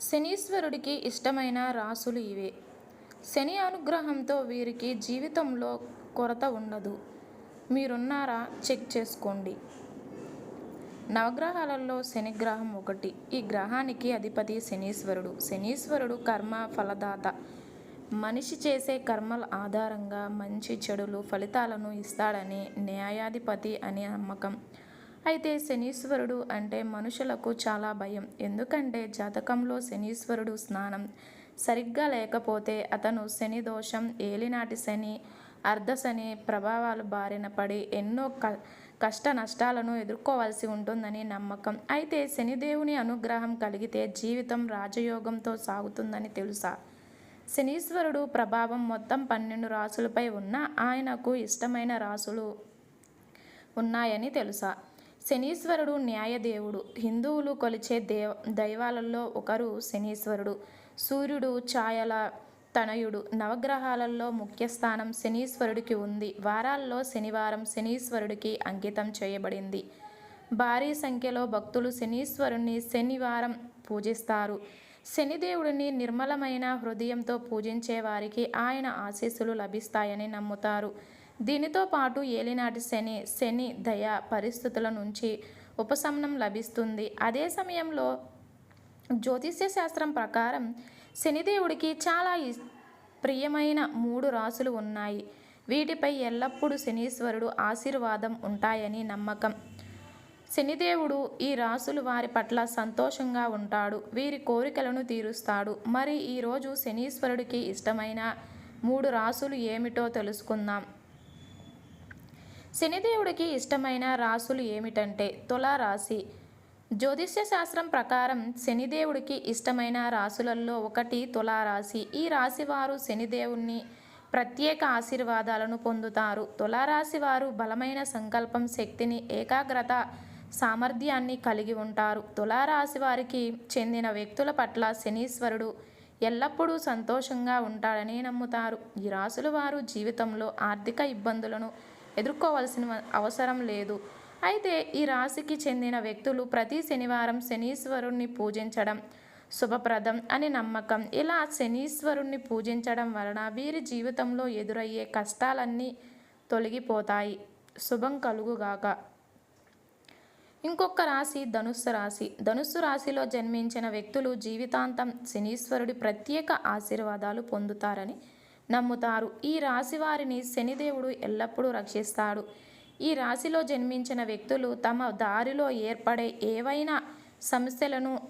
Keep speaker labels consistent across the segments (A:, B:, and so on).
A: శనీశ్వరుడికి ఇష్టమైన రాసులు ఇవే. శని అనుగ్రహంతో వీరికి జీవితంలో కొరత ఉండదు. మీరున్నారా? చెక్ చేసుకోండి. నవగ్రహాలలో శని గ్రహం ఒకటి. ఈ గ్రహానికి అధిపతి శనీశ్వరుడు. శనీశ్వరుడు కర్మ ఫలదాత. మనిషి చేసే కర్మల ఆధారంగా మంచి చెడులు ఫలితాలను ఇస్తాడని న్యాయాధిపతి అనే నమ్మకం. అయితే శనీశ్వరుడు అంటే మనుషులకు చాలా భయం. ఎందుకంటే జాతకంలో శనీశ్వరుడు స్నానం సరిగ్గా లేకపోతే అతను శని దోషం ఏలినాటి శని అర్ధశని ప్రభావాలు బారిన పడి ఎన్నో క కష్ట నష్టాలను ఎదుర్కోవాల్సి ఉంటుందని నమ్మకం. అయితే శనిదేవుని అనుగ్రహం కలిగితే జీవితం రాజయోగంతో సాగుతుందని తెలుసా? శనీశ్వరుడు ప్రభావం మొత్తం పన్నెండు రాసులపై ఉన్న ఆయనకు ఇష్టమైన రాసులు ఉన్నాయని తెలుసా? శనీశ్వరుడు న్యాయదేవుడు. హిందువులు కొలిచే దేవ దైవాలలో ఒకరు శనీశ్వరుడు. సూర్యుడు ఛాయల తనయుడు. నవగ్రహాలలో ముఖ్య స్థానం శనీశ్వరుడికి ఉంది. వారాల్లో శనివారం శనీశ్వరుడికి అంకితం చేయబడింది. భారీ సంఖ్యలో భక్తులు శనీశ్వరుణ్ణి శనివారం పూజిస్తారు. శనిదేవుడిని నిర్మలమైన హృదయంతో పూజించే వారికి ఆయన ఆశీస్సులు లభిస్తాయని నమ్ముతారు. దీనితో పాటు ఏలినాటి శని శని దయ పరిస్థితుల నుంచి ఉపశమనం లభిస్తుంది. అదే సమయంలో జ్యోతిష్య శాస్త్రం ప్రకారం శనిదేవుడికి చాలా ఇస్- ప్రియమైన మూడు రాసులు ఉన్నాయి. వీటిపై ఎల్లప్పుడూ శనీశ్వరుడు ఆశీర్వాదం ఉంటాయని నమ్మకం. శనిదేవుడు ఈ రాసులు వారి పట్ల సంతోషంగా ఉంటాడు. వీరి కోరికలను తీరుస్తాడు. మరి ఈరోజు శనీశ్వరుడికి ఇష్టమైన మూడు రాసులు ఏమిటో తెలుసుకుందాం. శనిదేవుడికి ఇష్టమైన రాసులు ఏమిటంటే తులారాశి. జ్యోతిష్య శాస్త్రం ప్రకారం శనిదేవుడికి ఇష్టమైన రాసులలో ఒకటి తులారాశి. ఈ రాశి వారు శనిదేవుణ్ణి ప్రత్యేక ఆశీర్వాదాలను పొందుతారు. తులారాశి వారు బలమైన సంకల్పం శక్తిని ఏకాగ్రత సామర్థ్యాన్ని కలిగి ఉంటారు. తులారాశి వారికి చెందిన వ్యక్తుల పట్ల శనీశ్వరుడు ఎల్లప్పుడూ సంతోషంగా ఉంటాడని నమ్ముతారు. ఈ రాసుల వారు జీవితంలో ఆర్థిక ఇబ్బందులను ఎదుర్కోవాల్సిన అవసరం లేదు. అయితే ఈ రాశికి చెందిన వ్యక్తులు ప్రతి శనివారం శనీశ్వరుణ్ణి పూజించడం శుభప్రదం అని నమ్మకం. ఇలా శనీశ్వరుణ్ణి పూజించడం వలన వీరి జీవితంలో ఎదురయ్యే కష్టాలన్నీ తొలగిపోతాయి. శుభం కలుగుగాక. ఇంకొక రాశి ధనుస్సు రాశి. ధనుస్సు రాశిలో జన్మించిన వ్యక్తులు జీవితాంతం శనీశ్వరుడి ప్రత్యేక ఆశీర్వాదాలు పొందుతారని నమ్ముతారు. ఈ రాశి వారిని శనిదేవుడు ఎల్లప్పుడూ రక్షిస్తాడు. ఈ రాశిలో జన్మించిన వ్యక్తులు తమ దారిలో ఏర్పడే ఏవైనా సమస్యలను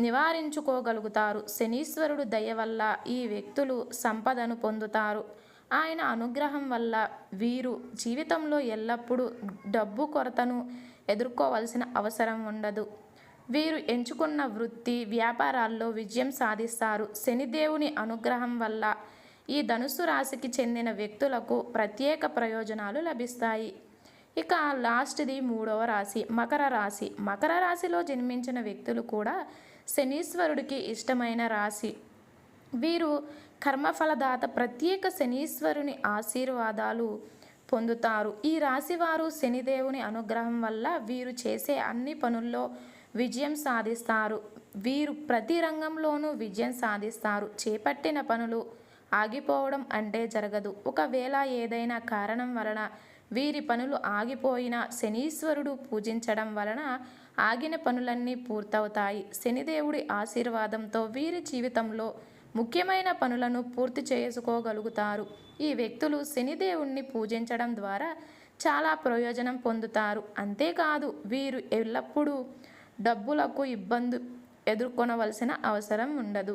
A: నివారించుకోగలుగుతారు. శనీశ్వరుడు దయ వల్ల ఈ వ్యక్తులు సంపదను పొందుతారు. ఆయన అనుగ్రహం వల్ల వీరు జీవితంలో ఎల్లప్పుడూ డబ్బు కొరతను ఎదుర్కోవలసిన అవసరం ఉండదు. వీరు ఎంచుకున్న వృత్తి వ్యాపారాల్లో విజయం సాధిస్తారు. శనిదేవుని అనుగ్రహం వల్ల ఈ ధనుస్సు రాశికి చెందిన వ్యక్తులకు ప్రత్యేక ప్రయోజనాలు లభిస్తాయి. ఇక లాస్ట్ది మూడవ రాశి మకర రాశి. మకర రాశిలో జన్మించిన వ్యక్తులు కూడా శనీశ్వరుడికి ఇష్టమైన రాశి. వీరు కర్మఫలదాత ప్రత్యేక శనీశ్వరుని ఆశీర్వాదాలు పొందుతారు. ఈ రాశి వారు శనిదేవుని అనుగ్రహం వల్ల వీరు చేసే అన్ని పనుల్లో విజయం సాధిస్తారు. వీరు ప్రతి రంగంలోనూ విజయం సాధిస్తారు. చేపట్టిన పనులు ఆగిపోవడం అంటే జరగదు. ఒకవేళ ఏదైనా కారణం వలన వీరి పనులు ఆగిపోయిన శనీశ్వరుడు పూజించడం వలన ఆగిన పనులన్నీ పూర్తవుతాయి. శనిదేవుడి ఆశీర్వాదంతో వీరి జీవితంలో ముఖ్యమైన పనులను పూర్తి చేసుకోగలుగుతారు. ఈ వ్యక్తులు శనిదేవుణ్ణి పూజించడం ద్వారా చాలా ప్రయోజనం పొందుతారు. అంతేకాదు వీరు ఎల్లప్పుడూ డబ్బులకు ఇబ్బంది ఎదుర్కొనవలసిన అవసరం ఉండదు.